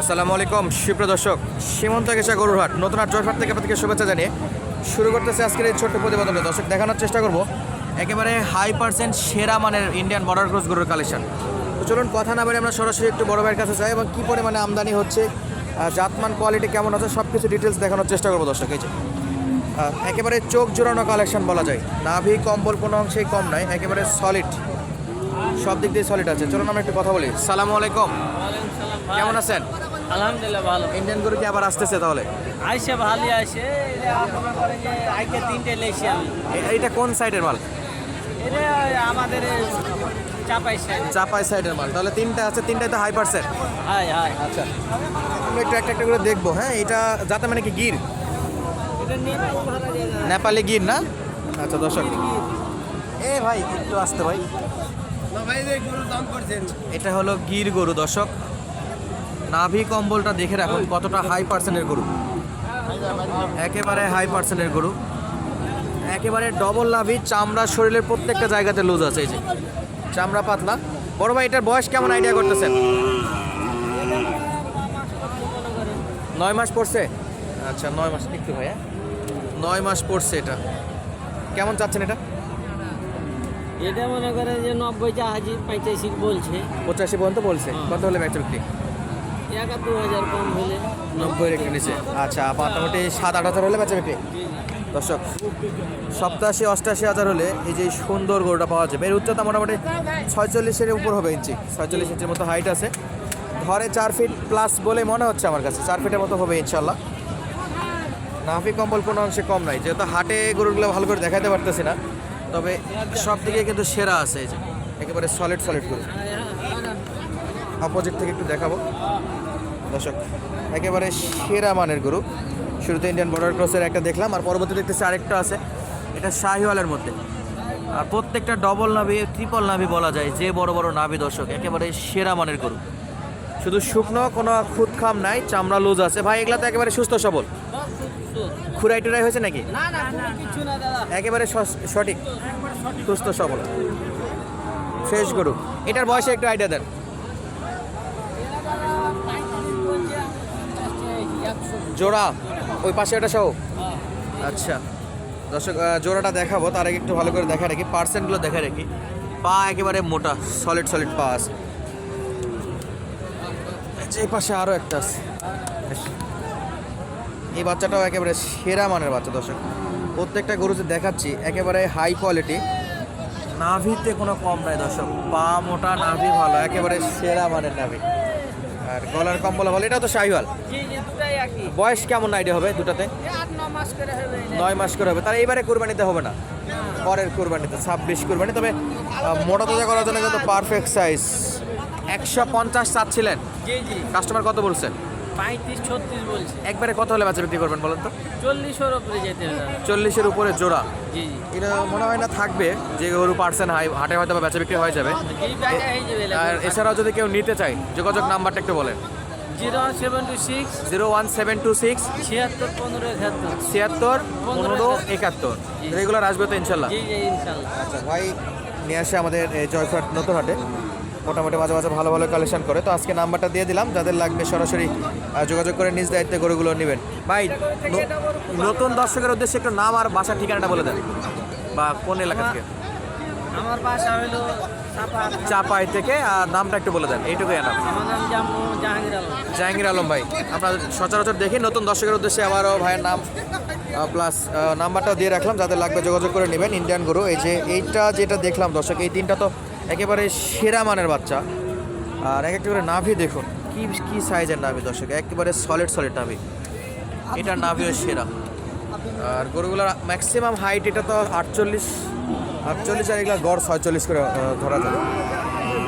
আসসালামু আলাইকুম সুপ্রিয় দর্শক সীমন্ত কেশা গরুরহাট নতুন আর জয়ফাট থেকে আপনাদেরকে শুভেচ্ছা জানিয়ে শুরু করতেছে আজকের এই ছোট্ট প্রতিবেদনটা। দর্শক দেখানোর চেষ্টা করব একেবারে হাই পার্সেন্ট সেরা মানের ইন্ডিয়ান বর্ডার ক্রস গরুর কালেকশন তো চলুন কথা না বলে আমরা সরাসরি একটু বড় ভাইয়ের কাছে যাই এবং কী পরিমাণে আমদানি হচ্ছে জাতমান কোয়ালিটি কেমন আছে সব কিছু ডিটেলস দেখানোর চেষ্টা করব দর্শক এই যে একেবারে চোখ জোড়ানো কালেকশন বলা যায়। নাভি কম্বল কোনো অংশেই কম নয় একেবারে সলিড সব দিক দিয়ে সলিড আছে। চলুন আমরা একটু কথা বলি। সালামু আলাইকুম। কেমন আছেন? আলহামদুলিল্লাহ ভালো। ইন্ডিয়ান গরু কি আবার আসতেছে তাহলে? আইসে ভালোই আপনার আইকে তিনটে আমি এ- এইটা কোন সাইডের মাল? এটা আমাদের চাপাইছে চাপাই সাইডের মাল। তাহলে তিনটা আছে তিনটাই তো হাই পার্সেন্ট হাই হাই আচ্ছা আমরা একটু একটা একটা করে দেখব হ্যাঁ? এটা যাতে মানে কি গির। নেপালি গির না? আচ্ছা দর্শক। এ ভাই একটু আসতে ভাই। এটা হলো গির গরু দর্শক। নাভি কম্বলটা দেখে রাখুন কতটা হাই পার্সেন্টের গরু। একেবারে হাই পার্সেন্টের গরু। একেবারে ডবল নাভি চামড়া শরীরের প্রত্যেকটা জায়গাতে লুজ আছে এই যে। চামড়া পাতলা। বড় ভাই এটার বয়স কেমন আইডিয়া করতেছেন? নয় মাস পড়ছে? আচ্ছা নয় মাস একটু ভাই হ্যাঁ নয় মাস পড়ছে এটা। কেমন চাচ্ছেন এটা? এটা মনে করে যে নব্বই জাহাজি পঁচাশি বলছে। পঁচাশি পর্যন্ত বলছে। কত হলে বিক্রি নব্বই নিচে। আচ্ছা মোটামুটি সাত, আট হাজার হলে বেচা বিক্রি। দর্শক, সপ্তাশি, অষ্টাশি হাজার হলে এই যে সুন্দর গরুটা পাওয়া যাবে। এর উচ্চতা মোটামুটি ছয়চল্লিশের উপর হবে ইঞ্চি। ছয়চল্লিশ ইঞ্চির মতো হাইট আছে। ধরে চার ফিট প্লাস বলে মনে হচ্ছে আমার কাছে। চার ফিটের মতো হবে ইনশাল্লাহ নাফি কম্বল কোনো অংশে কম নাই। যেহেতু হাটে গরুগুলো ভালো করে দেখাতে পারতেছি না। তবে সব দিকে কিন্তু সেরা আছে এই যে। একেবারে সলিড সলিড গরু। অপোজিট থেকে একটু দেখাবো। দর্শক একেবারে সেরা মানের গরু। শুরুতে ইন্ডিয়ান বর্ডার ক্রসের একটা দেখলাম আর পরবর্তী দেখতেছি আরেকটা আছে। এটা শাহিওয়ালের মধ্যে। আর প্রত্যেকটা ডবল নাভি ট্রিপল নাভি বলা যায় যে বড় বড় নাভি দর্শক একেবারে সেরা মানের গরু। শুধু শুকনো কোনো খুদ খাম নাই চামড়া লুজ আছে। ভাই এগুলা তো একেবারে সুস্থ সবল। খুরাই টুরাই হয়েছে নাকি? একেবারে সঠিক। সুস্থ সবল। শেষ গরু। এটার বয়সে একটু আইডিয়া দেন। জোড়া, ওই পাশে একটা সহ? আচ্ছা। দর্শক জোড়াটা দেখাবো, তার আগে একটু ভালো করে দেখা রাখি পার্সেন্টগুলো দেখা রাখি পা একেবারে মোটা সলিড সলিড পা আছে। এই পাশে আরও একটা আছে। এই বাচ্চাটাও একেবারে সেরা মানের বাচ্চা, দর্শক। প্রত্যেকটা গরু যে দেখাচ্ছি, একেবারে হাই কোয়ালিটি নাভিতে কোনো কম নাই, দর্শক। পা মোটা, নাভি ভালো, একেবারে সেরা মানের নাভি। আর গলার কম্বল হল এটাও তো শাহিওয়াল। বয়স কেমন আইডিয়া হবে দুটাতে? নয় মাস করে হবে তাহলে এইবারে কোরবানিতে হবে না? পরের কোরবানিতে ছাব্বিশ কোরবানি তবে মোটা তাজা করার জন্য কিন্তু পারফেক্ট সাইজ একশো পঞ্চাশ চাচ্ছিলেন। কাস্টমার কত বলছেন? পঁয়ত্রিশ ছত্রিশ বলছে। একবারে কত হলে বাচ্চা বিক্রি করবেন বলেন তো? চল্লিশের উপরে যেতে চল্লিশের উপরে জোড়া? জি জি। এটা মনে হয় না থাকবে যে গরু পার্সেন্ট হাই হাটে হয়তো বা বেচা বিক্রি হয়ে যাবে। আর এছাড়াও যদি কেউ নিতে চায় যোগাযোগ নাম্বারটা একটু বলেন। Zero seven two six. Zero one seven two six. ছিয়াত্তর পনেরো একাত্তর। ছিয়াত্তর পনেরো একাত্তর। রেগুলার আসবে তো ইনশাল্লাহ। আচ্ছা ভাই নিয়ে আসে আমাদের জয়ফাট নতুন হাটে। মোটামুটি মাঝে মাঝে ভালো ভালো কালেকশন করে। তো আজকে নাম্বারটা দিয়ে দিলাম যাদের লাগবে সরাসরি যোগাযোগ করে নিজ দায়িত্বে গরুগুলো নেবেন। ভাই নতুন দর্শকের উদ্দেশ্যে একটু নাম আর বাসার ঠিকানাটা বলে দেন। বা কোন এলাকা থেকে? আমার বাসা হলো চাপাই থেকে আর নামটা একটু বলে দেন এইটুকুই নাম জাহাঙ্গীর আলম। ভাই আমরা সচরাচর দেখি নতুন দর্শকের উদ্দেশ্যে আবারও ভাইয়ের নাম প্লাস নাম্বারটাও দিয়ে রাখলাম যাদের লাগবে যোগাযোগ করে নেবেন ইন্ডিয়ান গরু এই যে এইটা যেটা দেখলাম দর্শক এই তিনটা তো একেবারে সেরা মানের বাচ্চা। আর এক একটা করে নাভি দেখুন, কি কি সাইজের নাভি দর্শক, একেবারে সলিড সলিড নাভি। এটা নাভিও সেরা। আর গরুগুলোর ম্যাক্সিমাম হাইট এটা তো আটচল্লিশ আটচল্লিশ আর এগুলো গড় ছয়চল্লিশ করে ধরা যাবে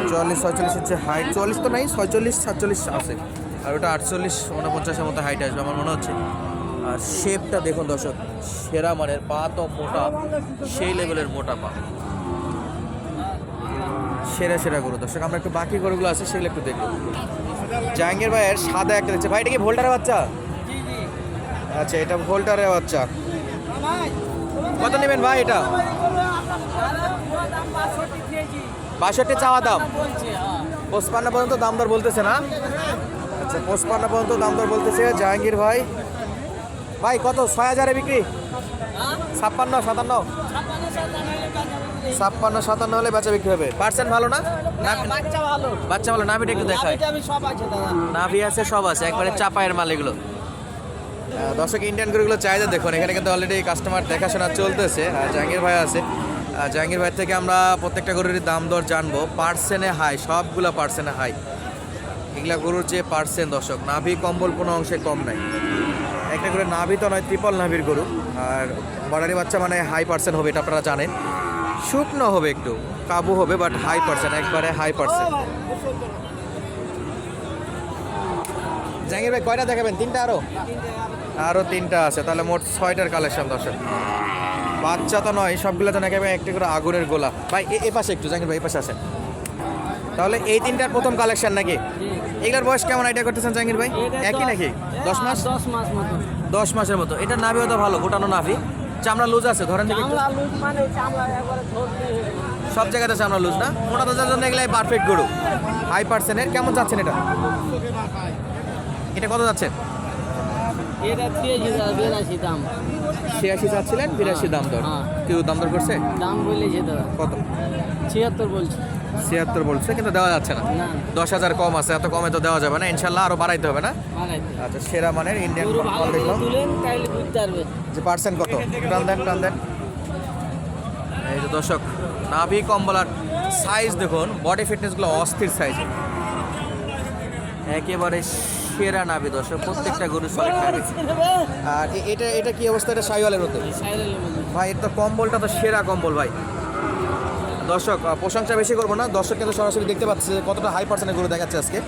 চুয়াল্লিশ ছয়চল্লিশ হচ্ছে হাইট চল্লিশ তো নাই, ছয়চল্লিশ, সাতচল্লিশ আছে। আর ওটা আটচল্লিশ উনপঞ্চাশের মতো হাইট আসবে আমার মনে হচ্ছে। আর শেপটা দেখুন দর্শক, সেরা মানের, পা তো মোটা, সেই লেভেলের মোটা পা। সেরা সেরা গরু। দর্শক, আমরা একটু বাকি গরুগুলো আছে, সেগুলো একটু দেখব। জাহাঙ্গীর ভাইয়ের সাদা একটা দেখছে। ভাই, এটা কি ভোল্টারের বাচ্চা? আচ্ছা এটা ভোল্টারের বাচ্চা। কত নেবেন ভাই এটা? বাষট্টি চাওয়া দাম। পঁচপান্ন পর্যন্ত দাম দর বলতেছে না? আচ্ছা পঁচপান্ন পর্যন্ত দাম দর বলতেছে জাহাঙ্গীর ভাই। ভাই, কত? ছয় হাজারে বিক্রি? ছাপ্পান্ন, সাতান্ন? ছাপ্পান্ন সাতান্ন হলে বেচা বিক্রি হবে। পার্সেন্ট ভালো না? বাচ্চা ভালো। বাচ্চা ভালো নামিটা একটু দেখায় দাদা। নাভি আছে সব আছে একবারে চাপায়ের মাল এগুলো। দর্শক ইন্ডিয়ান গরুগুলো চাহিদা দেখুন এখানে কিন্তু অলরেডি কাস্টমার দেখাশোনা চলতেছে জাহাঙ্গীর ভাই আছে। জাহাঙ্গীর ভাই থেকে আমরা প্রত্যেকটা গরুর দাম দর জানব পার্সেন্টে হাই সবগুলো পার্সেন্টে হাই এগুলা গরুর যে পার্সেন্ট দর্শক নাভি কম্বল কোনো অংশে কম নাই। একটা করে নাভি তো নয় ত্রিপল নাভির গরু আর বর্ডারি বাচ্চা মানে হাই পার্সেন্ট হবে এটা আপনারা জানেন। শুকনো হবে একটু কাবু হবে বাট হাই পার্সেন্ট একবারে হাই পার্সেন্ট জাহাঙ্গীর ভাই কয়টা দেখাবেন? তিনটা আরও? আরও তিনটা আছে তাহলে মোট ছয়টার কালেকশন দর্শক। বাচ্চা তো নয় সবগুলো তো নাকি একটি করে আগুনের গোলা। ভাই এ- পাশে একটু জাহাঙ্গীর ভাই এ পাশে আসেন। তাহলে এই তিনটার প্রথম কালেকশন নাকি? এগুলোর বয়স কেমন আইডিয়া করতেছেন জাহাঙ্গীর ভাই? একই নাকি? দশ মাস? দশ মাস মতো। দশ মাসের মতো। এটা নাভিও তো ভালো গোটানো নাভি। চামড়া লুজ আছে ধরেন দেখি মানে সব জায়গাতে চামড়া লুজ না? মোটা তাজার জন্য এগুলাই পারফেক্ট গরু। হাই পার্সেন্টের কেমন যাচ্ছেন এটা? এটা কত যাচ্ছেন ছিয়াশি চাচ্ছিলেন বিরাশি দাম দর। হ্যাঁ। কেউ দাম দর করছে? দাম বলেছে দাদা কত? ছিয়াত্তর বলছি। ছিয়াত্তর বলছে কিন্তু দেওয়া যাচ্ছে না। না দশ হাজার কম আছে এত কমে তো দেওয়া যাবে না। ইনশাল্লাহ আরও বাড়াইতে হবে না? আচ্ছা সেরা মানের ইন্ডিয়ান যে পার্সেন্ট কত? টান দেন টান দেন। এই যে দর্শক নাভি কম্বলার সাইজ দেখুন বডি ফিটনেসগুলো অস্থির সাইজ একেবারে সেরা নাভি দর্শক প্রত্যেকটা গরু সলিড নাভি। আর এটা এটা কি অবস্থা? এটা সাইওয়ালের মধ্যে? ভাই এর তো কম্বলটা তো সেরা কম্বল ভাই। দর্শক প্রশংসা বেশি করব না। দর্শক কিন্তু সরাসরি দেখতে পাচ্ছে যে কতটা হাই পার্সেন্টের গরু দেখাচ্ছে আজকে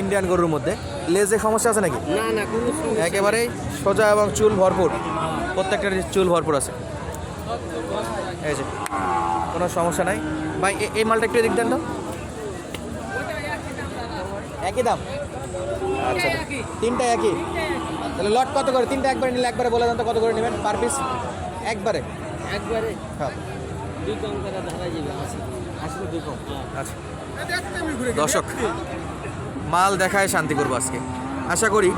ইন্ডিয়ান গরুর মধ্যে। লেজে সমস্যা আছে নাকি? না না একেবারেই সোজা এবং চুল ভরপুর। প্রত্যেকটার চুল ভরপুর আছে। এই যে কোনো সমস্যা নাই। ভাই এই মালটা একটু দেন তো। একই দাম? আচ্ছা তিনটা একই? তাহলে লট কত করে? তিনটা একবারে নিলে একবারে বলে দেন তো কত করে নেবেন পার পিস? একবারে? একবারে। হ্যাঁ। দুই কম করে ধরা যাবে আসলে দুই কম আচ্ছা। দর্শক মাল দেখায় শান্তি করব আজকে। আশা করি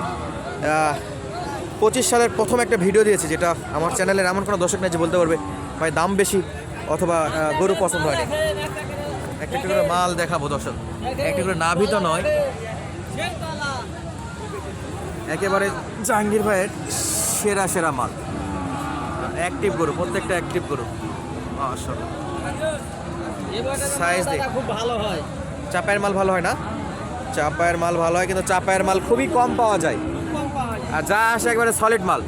পঁচিশ সালের প্রথম একটা ভিডিও দিয়েছি যেটা আমার চ্যানেলের এমন কোনো দর্শক নেই যে বলতে পারবে, ভাই দাম বেশি অথবা গরু পছন্দ হয়নি। একটা একটা করে মাল দেখাবো দর্শক। একটা করে নাভি তো নয়। একেবারে জাহাঙ্গীর ভাইয়ের সেরা সেরা মাল। অ্যাক্টিভ গরু, প্রত্যেকটা অ্যাক্টিভ গরু। Size দেখ। খুব ভালো হয় চাপায়ের মাল ভালো হয় না? চাপায়ের মাল ভালো হয়, কিন্তু চাপায়ের মাল খুবই কম পাওয়া যায়। আর যা আসে একবারে সলিড মাল।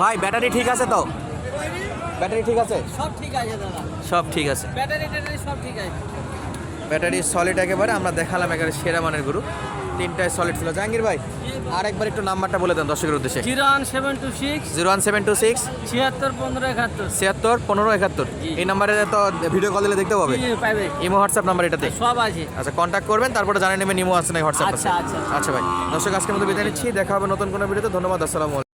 ভাই ব্যাটারি ঠিক আছে তো? ব্যাটারি ঠিক আছে? সব ঠিক আছে দাদা। সব ঠিক আছে। ব্যাটারি ট্যাটারি সব ঠিক আছে। ব্যাটারি সলিড একেবারে আমরা দেখালাম একেবারে সেরা মানের গরু। তিনটায় সলিড ছিল। জাহাঙ্গীর ভাই আর একবার একটু নাম্বারটা বলে দেন দর্শকের উদ্দেশ্যে। Zero one seven two six zero one seven two six ছিয়াত্তর পনেরো একাত্তর। ছিয়াত্তর পনেরো একাত্তর। এই নাম্বারে তো ভিডিও কল দিলে দেখতে পাবে। ইমো হোয়াটসঅ্যাপ নাম্বার এটাতে। সব আছে। আচ্ছা কন্ট্যাক্ট করবেন তারপরে জানিয়ে নেবেন ইমো আছে না হোয়াটসঅ্যাপ আছে। আচ্ছা, আচ্ছা। আচ্ছা ভাই দর্শক আজকের মতো বিদায় নিচ্ছি দেখা হবে নতুন কোনো ভিডিওতে ধন্যবাদ আসসালামু আলাইকুম।